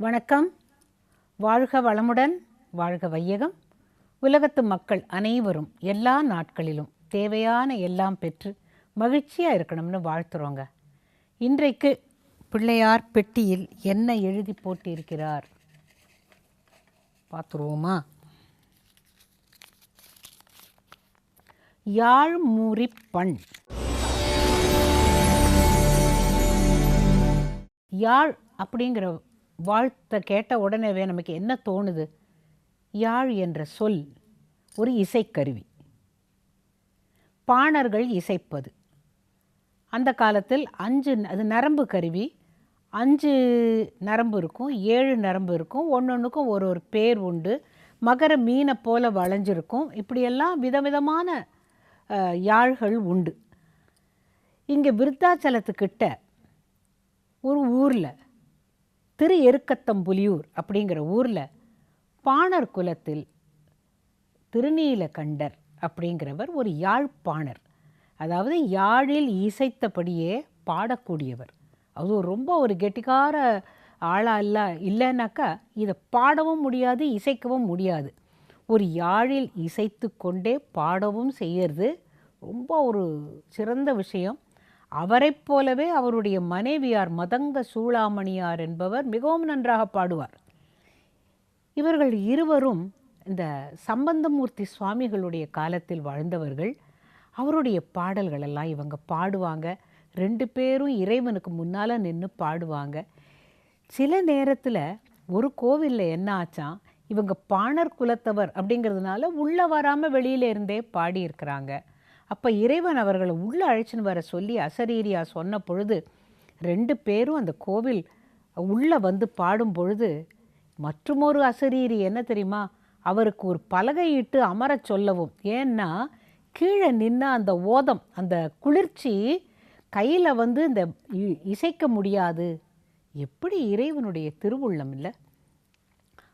வணக்கம். வாழ்க வளமுடன் வாழ்க வையகம். உலகத்து மக்கள் அனைவரும் எல்லா நாட்களிலும் தேவையான எல்லாம் பெற்று மகிழ்ச்சியாக இருக்கணும்னு வாழ்த்துறோங்க. இன்றைக்கு பிள்ளையார் பெட்டியில் என்ன எழுதி போட்டிருக்கிறார்? பார்த்துருவோமா? யாழ்மூரிப்பண் யாழ் அப்படிங்கிற வாழ்த்தை கேட்ட உடனேவே நமக்கு என்ன தோணுது? யாழ் என்ற சொல் ஒரு இசைக்கருவி. பாணர்கள் இசைப்பது. அந்த காலத்தில் அஞ்சு அது நரம்பு கருவி. அஞ்சு நரம்பு இருக்கும் ஏழு நரம்பு இருக்கும் ஒன்றொன்றுக்கும் ஒரு ஒரு பேர் உண்டு. மகர மீனை போல வளைஞ்சிருக்கும். இப்படியெல்லாம் விதவிதமான யாழ்கள் உண்டு. இங்கே விருத்தாச்சலத்துக்கிட்ட ஒரு ஊரில் திரு எருக்கத்தம்புலியூர் அப்படிங்கிற ஊரில் பாணர் குலத்தில் திருநீலகண்டர் அப்படிங்கிறவர் ஒரு யாழ்ப்பாணர் அதாவது யாழில் இசைத்தபடியே பாடக்கூடியவர். அது ஒரு ரொம்ப ஒரு கெட்டிக்கார ஆளாக இல்லை இல்லைனாக்கா இதை பாடவும் முடியாது இசைக்கவும் முடியாது. ஒரு யாழில் இசைத்து கொண்டே பாடவும் செய்கிறது ரொம்ப ஒரு சிறந்த விஷயம். அவரைப் போலவே அவருடைய மனைவியார் மதங்க சூளாமணியார் என்பவர் மிகவும் நன்றாக பாடுவார். இவர்கள் இருவரும் இந்த சம்பந்தமூர்த்தி சுவாமிகளுடைய காலத்தில் வாழ்ந்தவர்கள். அவருடைய பாடல்களெல்லாம் இவங்க பாடுவாங்க. ரெண்டு பேரும் இறைவனுக்கு முன்னால் நின்று பாடுவாங்க. சில நேரத்தில் ஒரு கோவிலில் என்ன ஆச்சான் இவங்க பாணர் குலத்தவர் அப்படிங்கிறதுனால உள்ளே வராமல் வெளியில இருந்தே பாடியிருக்கிறாங்க. அப்போ இறைவன் அவர்களை உள்ளே அழைச்சின்னு வர சொல்லி அசரீரியா சொன்ன பொழுது ரெண்டு பேரும் அந்த கோவில் உள்ளே வந்து பாடும் பொழுது மற்றுமொரு அசரீரி என்ன தெரியுமா? அவருக்கு ஒரு பலகையிட்டு அமரச் சொல்லவும். ஏன்னா கீழே நின்ன அந்த ஓதம் அந்த குளிர்ச்சி கையில் வந்து இந்த இ- இசைக்க முடியாது. எப்படி இறைவனுடைய திருவுள்ளம் இல்லை?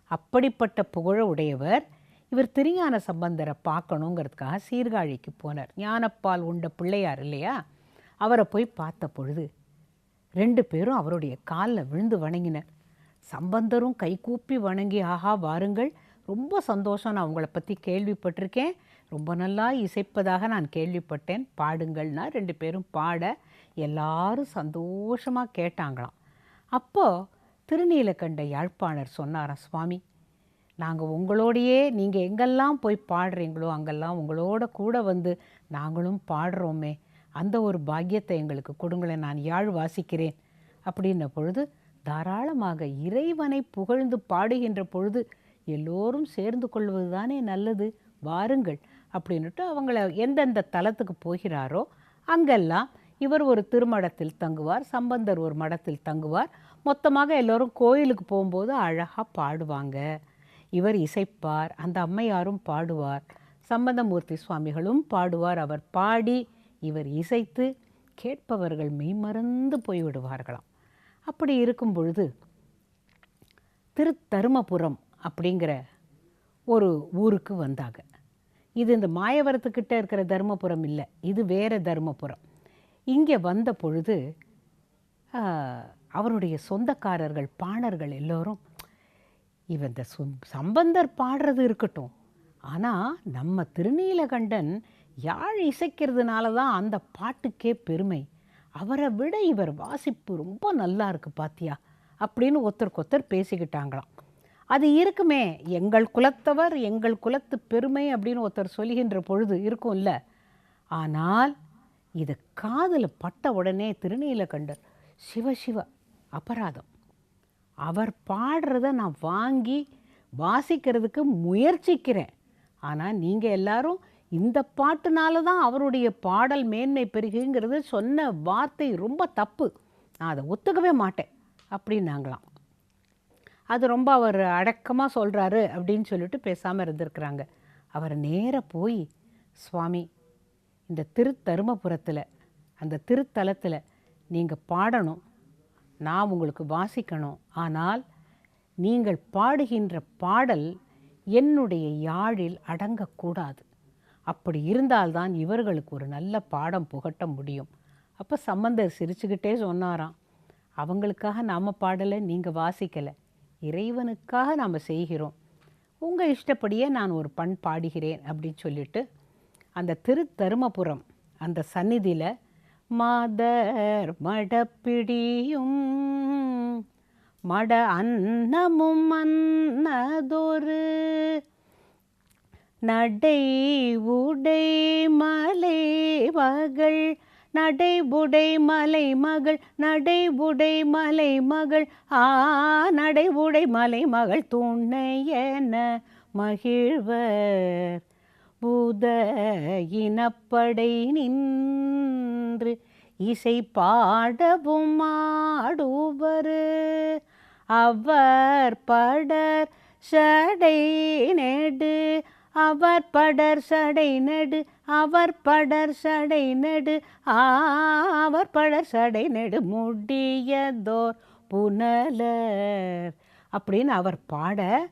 அப்படிப்பட்ட புகழ உடையவர் இவர் திருஞான சம்பந்தரை பார்க்கணுங்கிறதுக்காக சீர்காழிக்கு போனார். ஞானப்பால் உண்ட பிள்ளையார் இல்லையா? அவரை போய் பார்த்த பொழுது ரெண்டு பேரும் அவருடைய காலில் விழுந்து வணங்கினர். சம்பந்தரும் கைகூப்பி வணங்கி ஆஹா வாருங்கள். ரொம்ப சந்தோஷம். நான் உங்களை பற்றி கேள்விப்பட்டிருக்கேன். ரொம்ப நல்லா இசைப்பதாக நான் கேள்விப்பட்டேன். பாடுங்கள்னா ரெண்டு பேரும் பாட எல்லாரும் சந்தோஷமாக கேட்டாங்களாம். அப்போ திருநீலகண்ட யாழ்ப்பாணர் சொன்னாராம் சுவாமி நாங்கள் உங்களோடையே நீங்கள் எங்கெல்லாம் போய் பாடுறீங்களோ அங்கெல்லாம் உங்களோட கூட வந்து நாங்களும் பாடுறோமே. அந்த ஒரு பாக்கியத்தை எங்களுக்கு கொடுங்களேன். நான் யாழ் வாசிக்கிறேன். அப்படின்ன பொழுது தாராளமாக இறைவனை புகழ்ந்து பாடுகின்ற பொழுது எல்லோரும் சேர்ந்து கொள்வது தானே நல்லது. வாருங்கள். அப்படின்னுட்டு அவங்கள எந்தெந்த தலத்துக்கு போகிறாரோ அங்கெல்லாம் இவர் ஒரு திருமடத்தில் தங்குவார் சம்பந்தர் ஒரு மடத்தில் தங்குவார். மொத்தமாக எல்லோரும் கோயிலுக்கு போகும்போது அழகாக பாடுவாங்க. இவர் இசைப்பார் அந்த அம்மையாரும் பாடுவார் சம்பந்தமூர்த்தி சுவாமிகளும் பாடுவார். அவர் பாடி இவர் இசைத்து கேட்பவர்கள் மெய்மறந்து போய்விடுவார்களாம். அப்படி இருக்கும் பொழுது திருத்தருமபுரம் அப்படிங்கிற ஒரு ஊருக்கு வந்தாங்க. இது இந்த மாயவரத்துக்கிட்ட இருக்கிற தருமபுரம் இல்லை இது வேற தருமபுரம். இங்கே வந்த பொழுது ஆஹ், அவருடைய சொந்தக்காரர்கள் பாணர்கள் எல்லோரும் இவன் இந்த சும்- சம்பந்தர் பாடுறது இருக்கட்டும். ஆனால் நம்ம திருநீலகண்டன் யாழ் இசைக்கிறதுனால தான் அந்த பாட்டுக்கே பெருமை. அவரை விட இவர் வாசிப்பு ரொம்ப நல்லா இருக்கு பாத்தியா? அப்படின்னு ஒருத்தருக்கு ஒருத்தர் பேசிக்கிட்டாங்களாம். அது இருக்குமே எங்கள் குலத்தவர் எங்கள் குலத்து பெருமை அப்படின்னு ஒருத்தர் சொல்கின்ற பொழுது இருக்கும்ல. ஆனால் இது காதில் பட்ட உடனே திருநீலகண்டர் சிவ சிவ அபராதம். அவர் பாடுறத நான் வாங்கி வாசிக்கிறதுக்கு முயற்சிக்கிறேன். ஆனால் நீங்கள் எல்லாரும் இந்த பாட்டுனால தான் அவருடைய பாடல் மேன்மை பெருகுங்கிறது சொன்ன வார்த்தை ரொம்ப தப்பு. நான் அதை ஒத்துக்கவே மாட்டேன் அப்படின்னாங்களாம். அது ரொம்ப அவர் அடக்கமாக சொல்கிறாரு அப்படின்னு சொல்லிட்டு பேசாமல் இருந்திருக்கிறாங்க. அவர் நேராக போய் சுவாமி இந்த திருத்தருமபுரத்தில் அந்த திருத்தலத்தில் நீங்கள் பாடணும். நான் உங்களுக்கு வாசிக்கணும். ஆனால் நீங்கள் பாடுகின்ற பாடல் என்னுடைய யாழில் அடங்கக்கூடாது. அப்படி இருந்தால்தான் இவர்களுக்கு ஒரு நல்ல பாடம் புகட்ட முடியும். அப்போ சம்பந்தர் சிரிச்சுக்கிட்டே சொன்னாராம் அவங்களுக்காக நாம் பாடலை நீங்கள் வாசிக்கலை. இறைவனுக்காக நாம் செய்கிறோம். உங்கள் இஷ்டப்படியே நான் ஒரு பண் பாடுகிறேன். அப்படின்னு சொல்லிட்டு அந்த திருத்தருமபுரம் அந்த சந்நிதியில் மாதர் மடப்பிடியும் மட அன்னமும் அன்னதொரு நடை உடை மலை மகள் நடைபுடை மலை மகள் நடைபுடை மலை மகள் ஆ நடைபுடை மலை மகள் துணையென மகிழ்வர். புத இனப்படை நின்று இசை பாடவும் ஆடுவர். அவர் படர் சடை நெடு அவர் படர் சடை நெடு அவர் படர் சடை நெடு அவர் படர் சடை நெடு முடியதோர் புனலர். அப்படின்னு அவர் பாட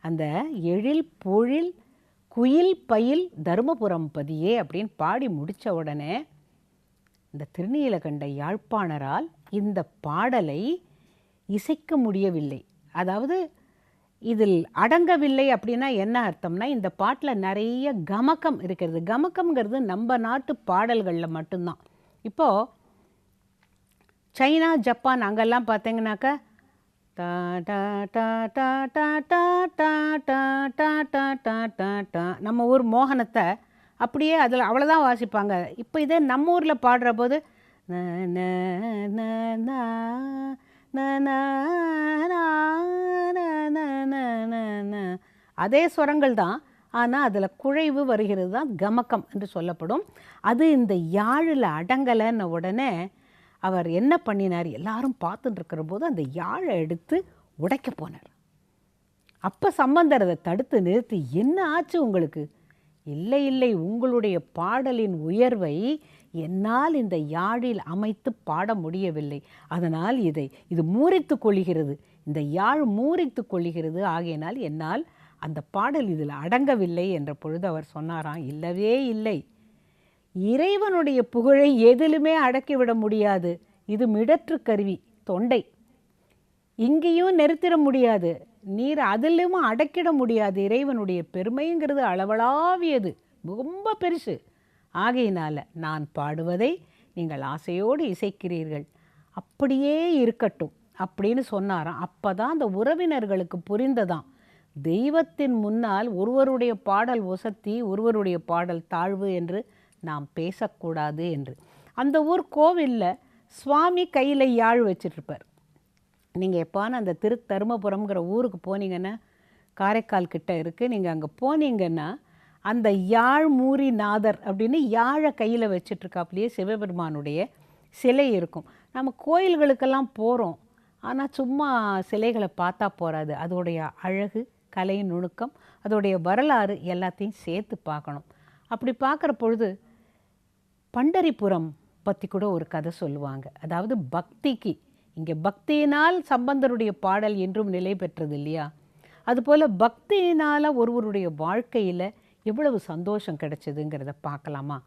அந்த எழில் பொழில் குயில் பயில் தருமபுரம் பதியே அப்படின்னு பாடி முடித்த உடனே இந்த திருநீலகண்ட யாழ்ப்பாணரால் இந்த பாடலை இசைக்க முடியவில்லை. அதாவது இதில் அடங்கவில்லை அப்படின்னா என்ன அர்த்தம்னா இந்த பாட்டில் நிறைய கமக்கம் இருக்கிறது. கமக்கம்ங்கிறது நம்ம நாட்டு பாடல்களில் மட்டும்தான். இப்போது சைனா ஜப்பான் அங்கெல்லாம் பார்த்தீங்கன்னாக்கா நம்ம ஊர் மோகனத்தை அப்படியே அதில் அவ்வளோதான் வாசிப்பாங்க இப்போ இதே நம்ம ஊரில் பாடுற போது அதே சுரங்கள் தான் ஆனால் அதில் குழைவு வருகிறது தான் கமக்கம் என்று சொல்லப்படும் அது இந்த யாழில் அடங்கலைன்ன உடனே அவர் என்ன பண்ணினார்? எல்லாரும் பார்த்துட்டு இருக்கிற போது அந்த யாழை எடுத்து உடைக்க போனார். அப்போ சம்பந்தர் அதை தடுத்து நிறுத்தி என்ன ஆச்சு உங்களுக்கு? இல்லை இல்லை உங்களுடைய பாடலின் உயர்வை என்னால் இந்த யாழில் அமைத்து பாட முடியவில்லை. அதனால் இதை இது மூரித்து கொள்கிறது. இந்த யாழ் மூரித்து கொள்கிறது. ஆகையினால் என்னால் அந்த பாடல் இதில் அடங்கவில்லை என்ற பொழுது அவர் சொன்னாராம் இல்லவே இல்லை. இறைவனுடைய புகழை எதிலுமே அடக்கிவிட முடியாது. இது மிடற்று கருவி தொண்டை. இங்கேயும் நிறுத்திட முடியாது. நீர் அதிலும் அடக்கிட முடியாது. இறைவனுடைய பெருமைங்கிறது அளவளாவியது ரொம்ப பெருசு. ஆகையினால் நான் பாடுவதை நீங்கள் ஆசையோடு இசைக்கிறீர்கள். அப்படியே இருக்கட்டும் அப்படின்னு சொன்னாராம். அப்போ தான் அந்த உறவினர்களுக்கு புரிந்ததாம். தெய்வத்தின் முன்னால் ஒருவருடைய பாடல் ஒசத்தி ஒருவருடைய பாடல் தாழ்வு என்று நாம் பேசக்கூடாது என்று. அந்த ஊர் கோவிலில் சுவாமி கையில் யாழ் வச்சிட்ருப்பார். நீங்கள் எப்பான அந்த திரு தருமபுரம்ங்கிற ஊருக்கு போனீங்கன்னா காரைக்கால் கிட்ட இருக்குது நீங்கள் அங்கே போனீங்கன்னா அந்த யாழ் மூரி நாதர் அப்படின்னு யாழை கையில் வச்சிட்ருக்காப்புலேயே சிவபெருமானுடைய சிலை இருக்கும். நம்ம கோயில்களுக்கெல்லாம் போகிறோம் ஆனால் சும்மா சிலைகளை பார்த்தா போகாது அதோடைய அழகு கலை நுணுக்கம் அதோடைய வரலாறு எல்லாத்தையும் சேர்த்து பார்க்கணும். அப்படி பார்க்குற பொழுது பண்டரிபுரம் பற்றி கூட ஒரு கதை சொல்லுவாங்க. அதாவது பக்திக்கு. இங்கே பக்தியினால் சம்பந்தருடைய பாடல் என்றும் நிலை பெற்றது இல்லையா? அதுபோல் பக்தியினால் ஒருவருடைய வாழ்க்கையில் எவ்வளவு சந்தோஷம் கிடைச்சதுங்கிறத பார்க்கலாமா?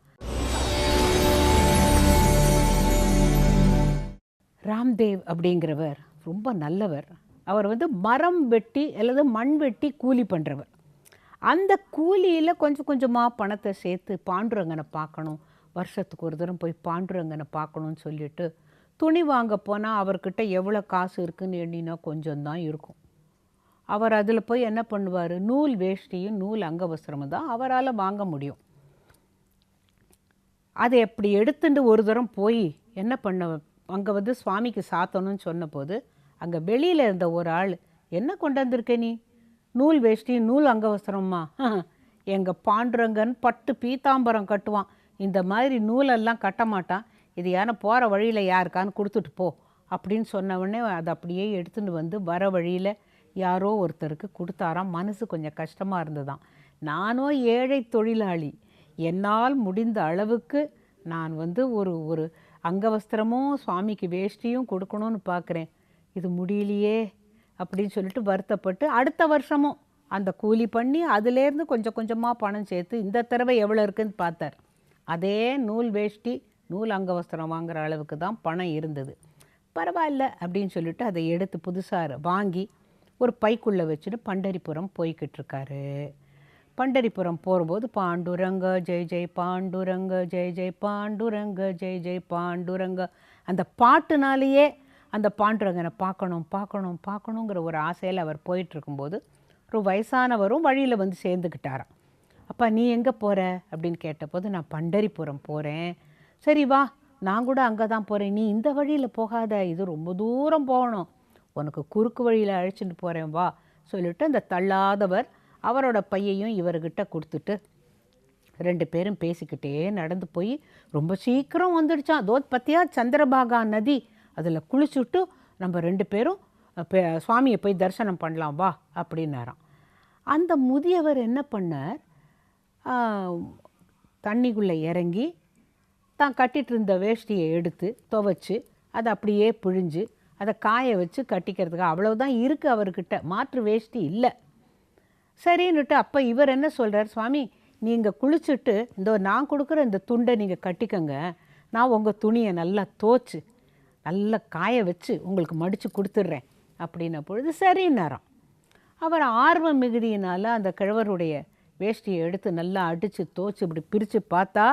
ராம்தேவ் அப்படிங்கிறவர் ரொம்ப நல்லவர். அவர் வந்து மரம் வெட்டி அல்லது மண் வெட்டி கூலி பண்ணுறவர் அந்த கூலியில் கொஞ்சம் கொஞ்சமாக பணத்தை சேர்த்து பாண்டுரங்கனை பார்க்கணும். வருஷத்துக்கு ஒரு தரம் போய் பாண்டுரங்கனை பார்க்கணும்னு சொல்லிட்டு துணி வாங்க போனால் அவர்கிட்ட எவ்வளோ காசு இருக்குன்னு எண்ணினா கொஞ்சம்தான் இருக்கும். அவர் அதில் போய் என்ன பண்ணுவார்? நூல் வேஷ்டியும் நூல் அங்கவஸ்திரமும் தான் அவரால் வாங்க முடியும். அதை எப்படி எடுத்துட்டு ஒரு தரம் போய் என்ன பண்ண அங்கே வந்து சுவாமிக்கு சாத்தணும்னு சொன்னபோது அங்கே வெளியில் இருந்த ஒரு ஆள் என்ன கொண்டு வந்திருக்க நீ? நூல் வேஷ்டி நூல் அங்கவஸ்திரம்மா? எங்கள் பாண்டுரங்கன் பட்டு பீதாம்பரம் கட்டுவான். இந்த மாதிரி நூலெல்லாம் கட்ட மாட்டான் இது யானை போகிற வழியில் யாருக்கான்னு கொடுத்துட்டு போ. அப்படின்னு சொன்ன அதை அப்படியே எடுத்துகிட்டு வந்து வர வழியில் யாரோ ஒருத்தருக்கு கொடுத்தாராம். மனசு கொஞ்சம் கஷ்டமாக இருந்ததாம். நானோ ஏழை தொழிலாளி. என்னால் முடிந்த அளவுக்கு நான் வந்து ஒரு ஒரு அங்கவஸ்திரமும் சுவாமிக்கு வேஷ்டியும் கொடுக்கணும்னு பார்க்குறேன். இது முடியலையே அப்படின்னு சொல்லிட்டு வருத்தப்பட்டு அடுத்த வருஷமும் அந்த கூலி பண்ணி அதுலேருந்து கொஞ்சம் கொஞ்சமாக பணம் சேர்த்து இந்த தடவை எவ்வளோ இருக்குதுன்னு பார்த்தார். அதே நூல் வேஷ்டி நூல் அங்கவஸ்திரம் வாங்குற அளவுக்கு தான் பணம் இருந்தது. பரவாயில்ல அப்படின்னு சொல்லிட்டு அதை எடுத்து புதுசாக வாங்கி ஒரு பைக்குள்ளே வச்சுட்டு பண்டரிபுரம் போய்கிட்டு இருக்காரு. பண்டரிபுரம் போகும்போது பாண்டுரங்க ஜெய் ஜெய் பாண்டுரங்க ஜெய் ஜெய் பாண்டுரங்க ஜெய் ஜெய் பாண்டுரங்க. அந்த பாட்டுனாலேயே அந்த பாண்டுரங்கனை பார்க்கணும் பார்க்கணும் பார்க்கணுங்கிற ஒரு ஆசையில் அவர் போயிட்டுருக்கும்போது ஒரு வயசானவரும் வழியில் வந்து சேர்ந்துக்கிட்டாராம் அப்பா நீ எங்கே போகிற அப்படின்னு கேட்டபோது நான் பண்டரிபுரம் போகிறேன் சரி வா நான் கூட அங்கே தான் போகிறேன் நீ இந்த வழியில் போகாத. இது ரொம்ப தூரம் போகணும். உனக்கு குறுக்கு வழியில் அழைச்சிட்டு போகிறேன் வா. சொல்லிட்டு அந்த தள்ளாதவர் அவரோட பையையும் இவர்கிட்ட கொடுத்துட்டு ரெண்டு பேரும் பேசிக்கிட்டே நடந்து போய் ரொம்ப சீக்கிரம் வந்துடுச்சான் தோத் பத்தியா சந்திரபாகா நதி அதில் குளிச்சுட்டு நம்ம ரெண்டு பேரும் சுவாமியை போய் தரிசனம் பண்ணலாம் வா அப்படின்னாராம். அந்த முதியவர் என்ன பண்ணார்? தண்ணிக்குள்ளே இறங்கி தான் கட்டிகிட்டு இருந்த வேஷ்டியை எடுத்து துவைச்சி அதை அப்படியே பிழிஞ்சு அதை காய வச்சு கட்டிக்கிறதுக்கு அவ்வளவுதான் இருக்குது அவர்கிட்ட. மாற்று வேஷ்டி இல்லை. சரின்னுட்டு அப்போ இவர் என்ன சொல்கிறார் சுவாமி நீங்கள் குளிச்சுட்டு இந்த நான் கொடுக்குற இந்த துண்டை நீங்கள் கட்டிக்கங்க. நான் உங்கள் துணியை நல்லா தோச்சு நல்லா காய வச்சு உங்களுக்கு மடித்து கொடுத்துட்றேன் அப்படின்ன பொழுது சரின்னாராம். அவர் ஆர்வம் மிகுதியினால் அந்த கிழவருடைய வேஷ்டியை எடுத்து நல்லா அடித்து தோச்சு இப்படி பிரித்து பார்த்தா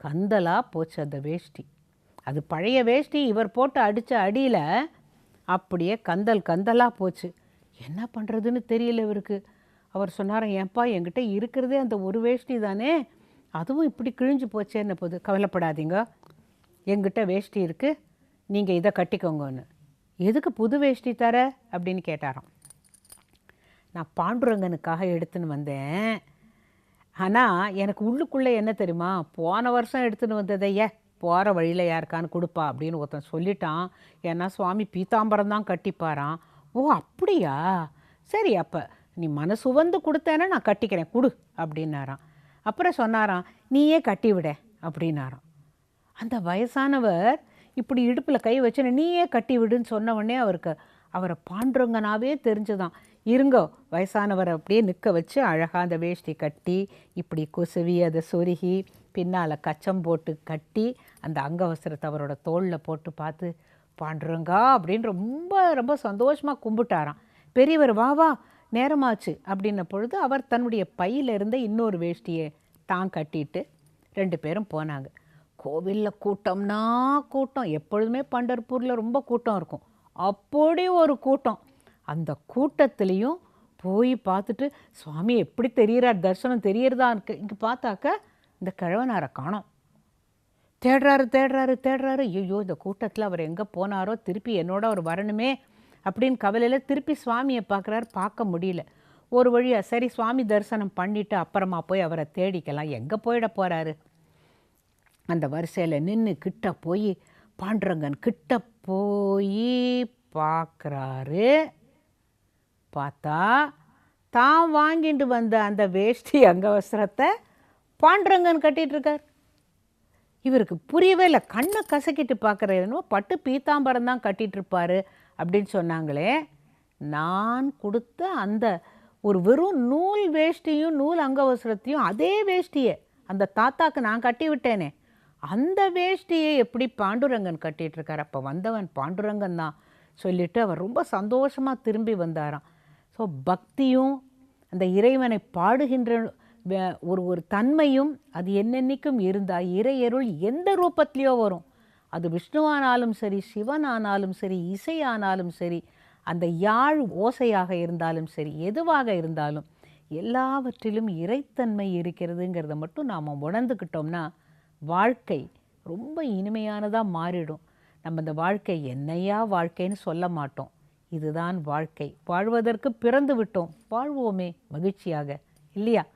கந்தலாக போச்சு அந்த வேஷ்டி. அது பழைய வேஷ்டி இவர் போட்டு அடித்த அடியில் அப்படியே கந்தல் கந்தலாக போச்சு. என்ன பண்ணுறதுன்னு தெரியல இவருக்கு. அவர் சொன்னார் ஏன்பா என்கிட்ட இருக்கிறதே அந்த ஒரு வேஷ்டி தானே? அதுவும் இப்படி கிழிஞ்சு போச்சேன்ன போது கவலைப்படாதீங்க. எங்கிட்ட வேஷ்டி இருக்குது நீங்கள் இதை கட்டிக்கோங்கன்னு. எதுக்கு புது வேஷ்டி தர? அப்படின்னு கேட்டாராம். நான் பாண்டுரங்கனுக்காக எடுத்துன்னு வந்தேன். ஆனால் எனக்கு உள்ளுக்குள்ளே என்ன தெரியுமா? போன வருஷம் எடுத்துன்னு வந்ததையே போகிற வழியில் யாருக்கான்னு கொடுப்பா அப்படின்னு ஒருத்தன் சொல்லிட்டான். ஏன்னா சுவாமி பீதாம்பரம் தான் கட்டிப்பாரான் ஓ அப்படியா? சரி அப்போ நீ மனசு வந்து கொடுத்தேன்னா நான் கட்டிக்கிறேன் கொடு அப்படின்னாராம். அப்புறம் சொன்னாராம் நீயே கட்டி விட அப்படின்னாராம். அந்த வயசானவர் இப்படி இடுப்பில் கை வச்சுன்னு நீயே கட்டி விடுன்னு சொன்ன உடனே அவருக்கு அவரை பாண்டுறங்கனாவே தெரிஞ்சுதான். இருங்கோ. வயசானவரை அப்படியே நிற்க வச்சு அழகாக அந்த வேஷ்டி கட்டி இப்படி கொசுவி அதை சொருகி பின்னால் கச்சம் போட்டு கட்டி அந்த அங்கவசரத்தை அவரோட தோளில் போட்டு பார்த்து பாண்டுருங்கா அப்படின்னு ரொம்ப ரொம்ப சந்தோஷமாக கும்பிட்டாராம். பெரியவர் வா வா நேரமாச்சு அப்படின்ன பொழுது அவர் தன்னுடைய பையில் இருந்த இன்னொரு வேஷ்டியை தான் கட்டிட்டு ரெண்டு பேரும் போனாங்க. கோவிலில் கூட்டம்னா கூட்டம். எப்பொழுதுமே பண்டர்பூரில் ரொம்ப கூட்டம் இருக்கும். அப்படி ஒரு கூட்டம். அந்த கூட்டத்துலேயும் போய் பார்த்துட்டு சுவாமி எப்படி தெரிகிறார் தரிசனம் தெரியறதா? இருக்கு இங்கே பார்த்தாக்க இந்த கிழவனாரை காணோம். தேடுறாரு தேடுறாரு தேடுறாரு. ஐயோ இந்த கூட்டத்தில் அவர் எங்கே போனாரோ? திருப்பி என்னோட அவர் வரணுமே? அப்படின்னு கவலையில் திருப்பி சுவாமியை பார்க்குறாரு. பார்க்க முடியல. ஒரு வழியாக சரி சுவாமி தரிசனம் பண்ணிவிட்டு அப்புறமா போய் அவரை தேடிக்கலாம். எங்கே போயிட போகிறாரு அந்த வரிசையில் நின்று கிட்ட போய் பாண்டுரங்கன் கிட்ட போய் பார்க்குறாரு. பார்த்தா தான் வாங்கிட்டு வந்த அந்த வேஷ்டி அங்கவஸ்திரத்தை பாண்டுரங்கன் கட்டிகிட்ருக்கார் இவருக்கு புரியவே இல்லை கண்ணை கசக்கிட்டு பார்க்குற என்னமோ பட்டு பீத்தாம்பரம் தான் கட்டிட்டு அப்படின்னு சொன்னாங்களே நான் கொடுத்த அந்த ஒரு வெறும் நூல் வேஷ்டியும் நூல் அங்கவசரத்தையும் அதே வேஷ்டியை அந்த தாத்தாக்கு நான் கட்டி விட்டேனே அந்த வேஷ்டியை எப்படி பாண்டுரங்கன் கட்டிகிட்ருக்கார் இருக்கார் அப்போ வந்தவன் பாண்டுரங்கன் தான் சொல்லிவிட்டு அவர் ரொம்ப சந்தோஷமாக திரும்பி வந்தாராம். ஸோ பக்தியும் அந்த இறைவனை பாடுகின்ற வே- ஒரு ஒரு தன்மையும் அது என்னென்னைக்கும் இருந்தால் இறையருள் எந்த ரூபத்திலையோ வரும். அது விஷ்ணுவானாலும் சரி சிவனானாலும் சரி இசையானாலும் சரி அந்த யாழ் ஓசையாக இருந்தாலும் சரி எதுவாக இருந்தாலும் எல்லாவற்றிலும் இறைத்தன்மை இருக்கிறதுங்கிறத மட்டும் நாம் உணர்ந்துக்கிட்டோம்னா வாழ்க்கை ரொம்ப இனிமையானதாக மாறிடும். நம்ம இந்த வாழ்க்கை என்னையா வாழ்க்கைன்னு சொல்ல மாட்டோம். இதுதான் வாழ்க்கை. வாழ்வதற்கு பிறந்து விட்டோம். வாழ்வோமே மகிழ்ச்சியாக. இல்லையா?